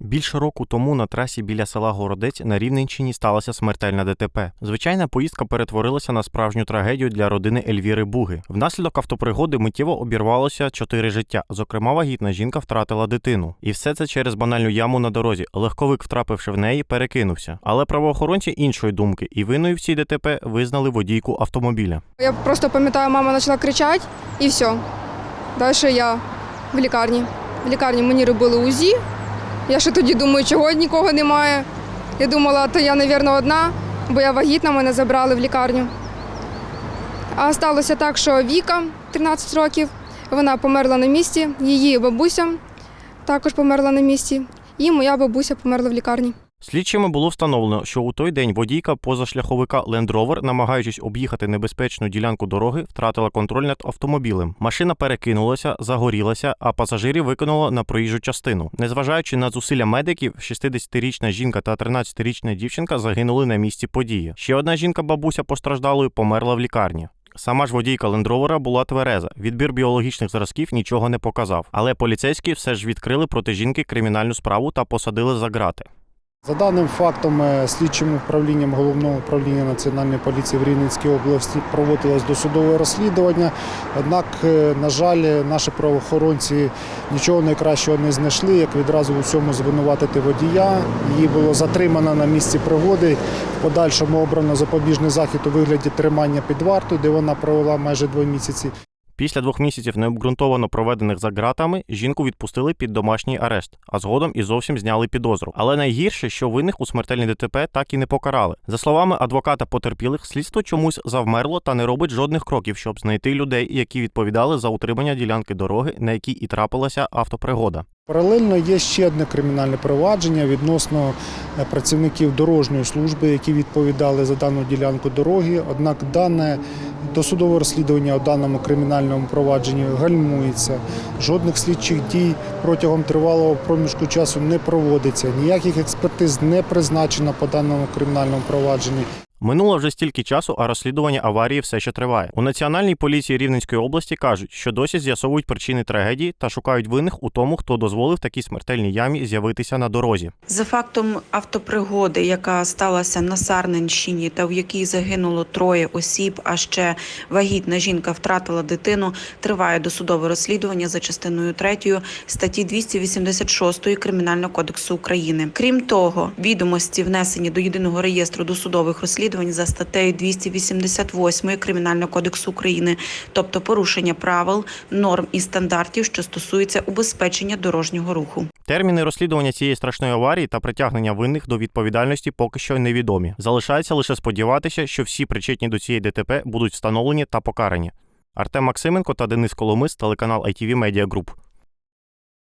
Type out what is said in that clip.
Більше року тому на трасі біля села Городець на Рівненщині сталася смертельна ДТП. Звичайна поїздка перетворилася на справжню трагедію для родини Ельвіри Буги. Внаслідок автопригоди миттєво обірвалося чотири життя. Зокрема, вагітна жінка втратила дитину. І все це через банальну яму на дорозі. Легковик, втрапивши в неї, перекинувся. Але правоохоронці іншої думки, і винною в цій ДТП визнали водійку автомобіля. Я просто пам'ятаю, мама почала кричати і все. Далі я в лікарні. В лікарні мені робили УЗІ. Я ще тоді думаю, чого нікого немає. Я думала, то я, мабуть, одна, бо я вагітна, мене забрали в лікарню. А сталося так, що Віка, 13 років, вона померла на місці, її бабуся також померла на місці, і моя бабуся померла в лікарні. Слідчими було встановлено, що у той день водійка позашляховика Land Rover, намагаючись об'їхати небезпечну ділянку дороги, втратила контроль над автомобілем. Машина перекинулася, загорілася, а пасажирів викинуло на проїжджу частину. Незважаючи на зусилля медиків, 60-річна жінка та 13-річна дівчинка загинули на місці події. Ще одна жінка-бабуся постраждалою померла в лікарні. Сама ж водійка лендровера була твереза. Відбір біологічних зразків нічого не показав. Але поліцейські все ж відкрили проти жінки кримінальну справу та посадили за ґрати. За даним фактом, е, слідчим управлінням головного управління Національної поліції в Рівненській області проводилось досудове розслідування. Однак, е, на жаль, наші правоохоронці нічого найкращого не знайшли, як відразу у всьому звинуватити водія. Її було затримано на місці пригоди. В подальшому обрано запобіжний захід у вигляді тримання під вартою, де вона провела майже два місяці. Після двох місяців необґрунтовано проведених за ґратами жінку відпустили під домашній арешт, а згодом і зовсім зняли підозру. Але найгірше, що винних у смертельній ДТП так і не покарали. За словами адвоката потерпілих, слідство чомусь завмерло та не робить жодних кроків, щоб знайти людей, які відповідали за утримання ділянки дороги, на якій і трапилася автопригода. Паралельно є ще одне кримінальне провадження відносно е, працівників дорожньої служби, які відповідали за дану ділянку дороги. Однак дане досудове розслідування у даному кримінальному провадженні гальмується. Жодних слідчих дій протягом тривалого проміжку часу не проводиться. Ніяких експертиз не призначено по даному кримінальному провадженні. Минуло вже стільки часу, а розслідування аварії все ще триває. У Національній поліції Рівненської області кажуть, що досі з'ясовують причини трагедії та шукають винних у тому, хто дозволив такій смертельній ямі з'явитися на дорозі. За фактом автопригоди, яка сталася на Сарненщині, та в якій загинуло троє осіб, а ще вагітна жінка втратила дитину, триває досудове розслідування за частиною 3 статті 286 Кримінального кодексу України. Крім того, відомості внесені до єдиного реєстру досудових розслідувань за статтею 288 Кримінального кодексу України, тобто порушення правил, норм і стандартів, що стосуються убезпечення дорожнього руху. Терміни розслідування цієї страшної аварії та притягнення винних до відповідальності поки що невідомі. Залишається лише сподіватися, що всі причетні до цієї ДТП будуть встановлені та покарані. Артем Максименко та Денис Коломис, телеканал ITV Media Group.